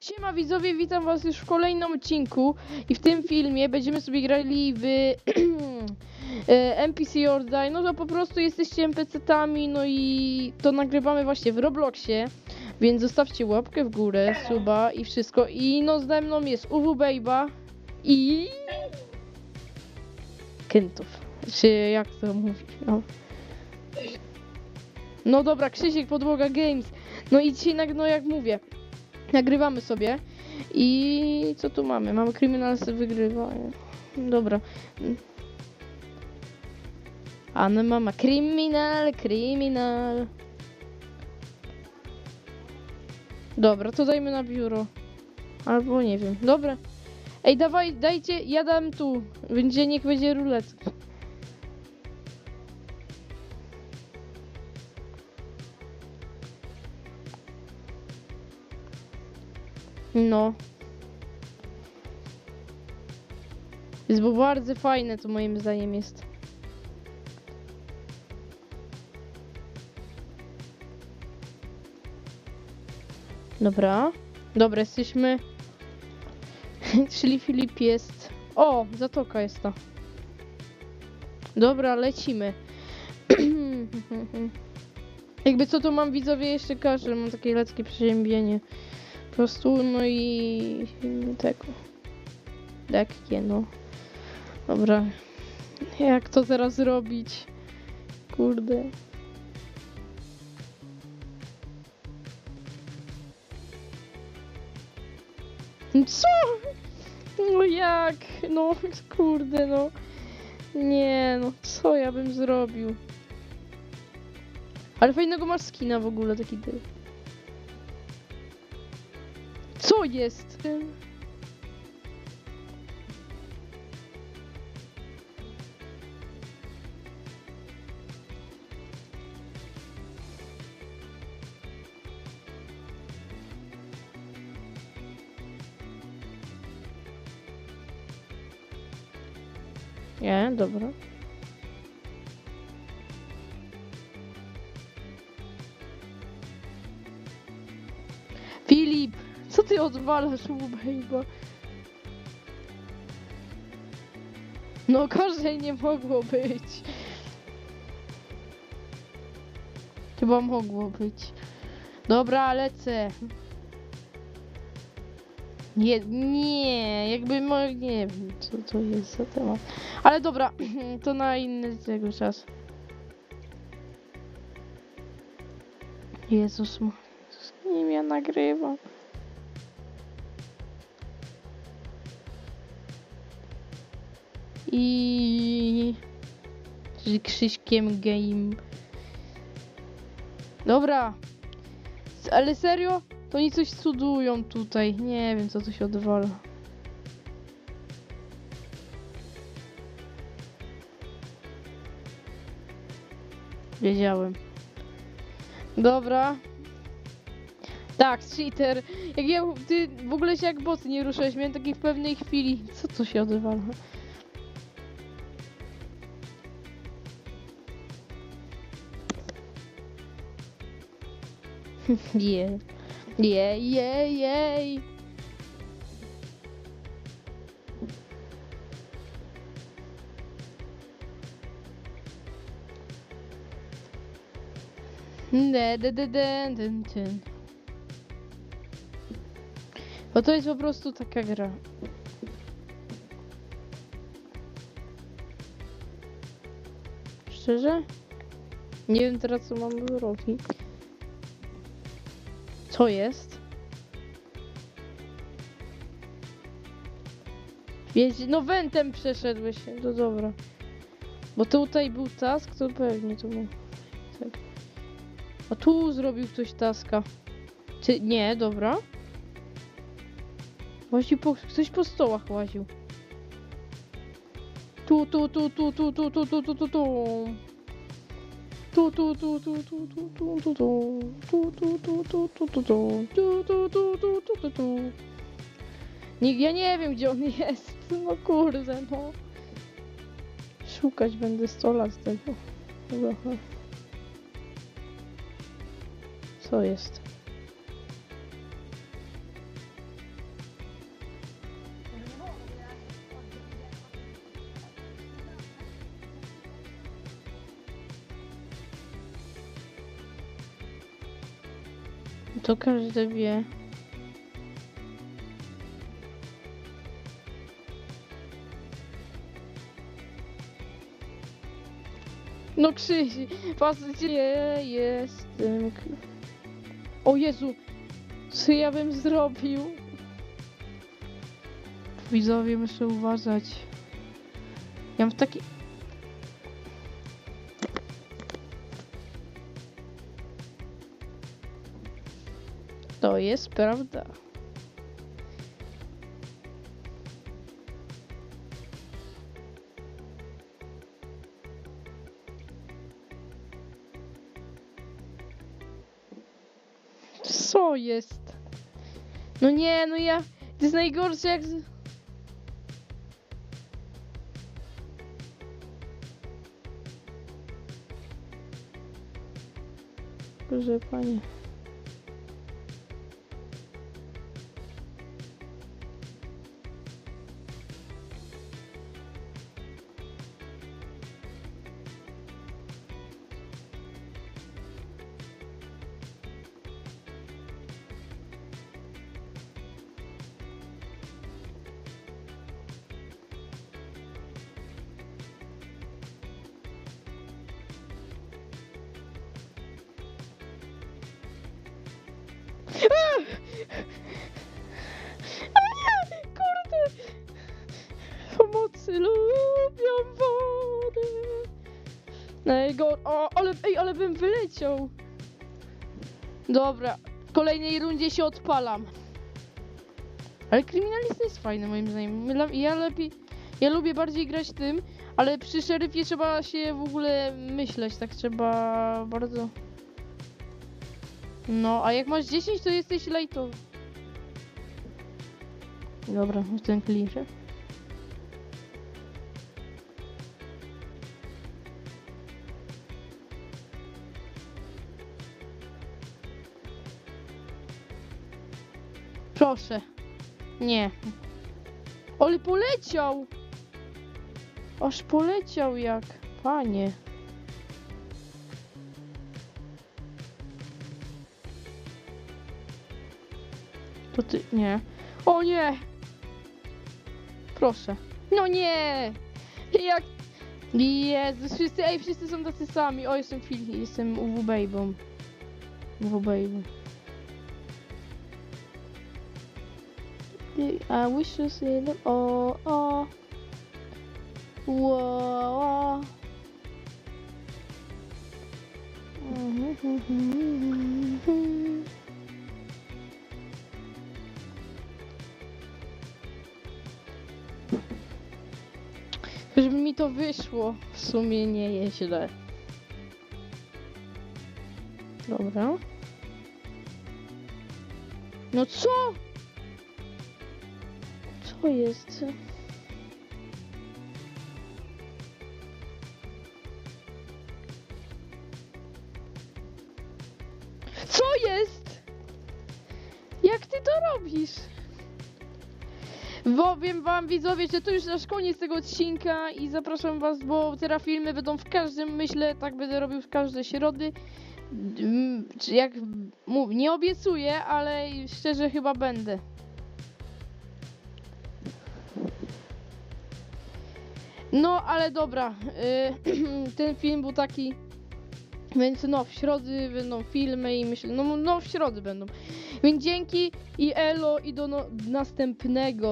Siema widzowie, witam was już w kolejnym odcinku i w tym filmie będziemy sobie grali w e, NPC or Die, no to po prostu jesteście NPC-tami, no i to nagrywamy właśnie w Robloxie, więc zostawcie łapkę w górę, suba i wszystko. I no ze mną jest UW Babe'a i... Kentów, czy jak to mówić, no. No dobra, Krzysiek, Podłoga Games, no i dzisiaj, no jak mówię, nagrywamy sobie i co tu mamy? Mamy Criminals wygrywa. Dobra. A mama, kryminal, kryminal. Dobra, to dajmy na biuro. Albo nie wiem. Dobra. Ej, dawaj, dajcie, ja dam tu. Będzie, niech będzie ruletka. No. Jest bo bardzo fajne to moim zdaniem jest. Dobra. Dobra, jesteśmy. Czyli Filip jest. O, zatoka jest to. Dobra, lecimy. Jakby co tu mam widzowie jeszcze każdy, mam takie leckie przeziębienie. Po prostu, no i tego. Lekkie, no. Dobra. Jak to teraz zrobić? Kurde. Co? No jak? No, kurde, no. Nie, no, co ja bym zrobił? Ale fajnego masz skina w ogóle, taki ty. Jest? Nie, dobra. Ty odwalasz u Bejba? No gorzej nie mogło być. Chyba mogło być. Dobra, lecę. Nie, nie, jakby mo- nie wiem, co to jest za temat. Ale dobra, to na inny tego czas. Jezus, z nim ja nagrywam. I z Krzyśkiem Game. Dobra. Ale serio? To oni coś cudują tutaj. Nie wiem, co tu się odwala. Wiedziałem. Dobra. Tak, cheater. Jak ja, ty w ogóle się jak boty nie ruszałeś, miałem takiej w pewnej chwili. Co tu się odwala? Je. Je, je, jej. De, de, de. Bo to jest po prostu taka gra. Szczerze? Nie wiem teraz co mam robić. Co jest? No wentem przeszedłeś, to dobra. Bo tutaj był task, to pewnie to był. Tak. A tu zrobił ktoś taska. Czy nie, dobra. Łaził po, ktoś po stołach łaził. Tu, tu, tu, tu, tu, tu, tu, tu, tu, tu, tu. Tu, tu, tu, tu, tu, tu, tu, tu, tu. Tu, tu, tu, tu, tu, tu, tu. Tu, tu, tu, tu, tu, tu. Nie, ja nie wiem, gdzie on jest. No kurde, no. Szukać będę 100 lat tego. Co jest? To każdy wie. No Krzysi, was gdzie jestem? O Jezu, co ja bym zrobił? Widzowie, muszę uważać. Ja mam taki... To jest prawda. Co jest? No nie, no ja... To jest najgorsze jak... Proszę panie. A nie, kurde. Pomocy lubią wody. Najgor... O, ale, ej, ale bym wyleciał. Dobra, w kolejnej rundzie się odpalam. Ale kryminalista jest fajny moim zdaniem. Ja lepiej... Ja lubię bardziej grać tym, ale przy szeryfie trzeba się w ogóle myśleć, tak trzeba bardzo... No, a jak masz 10, to jesteś lajtowy. Dobra, ten kliszę. Proszę. Nie. Ale poleciał! Aż poleciał jak. Panie. To ty. Nie. O nie! Proszę. No nie! Jak. Jezus, wszyscy, ej, wszyscy są tacy sami. O, jestem Phil, jestem UW Babą. UW Babą. I wish to see them all. Oh. Whoa. Żeby to wyszło, w sumie nie jest źle. Dobra. No co? Co jest? Co jest? Jak ty to robisz? Powiem wam widzowie, że to już nasz koniec tego odcinka i zapraszam was, bo teraz filmy będą w każdym, myślę, tak będę robił w każde środy. Mm, Jak mów, nie obiecuję, ale szczerze chyba będę. No, ale dobra, y, ten film był taki, więc no, w środy będą filmy i myślę, no, no w środy będą. Więc dzięki i elo i do no, następnego.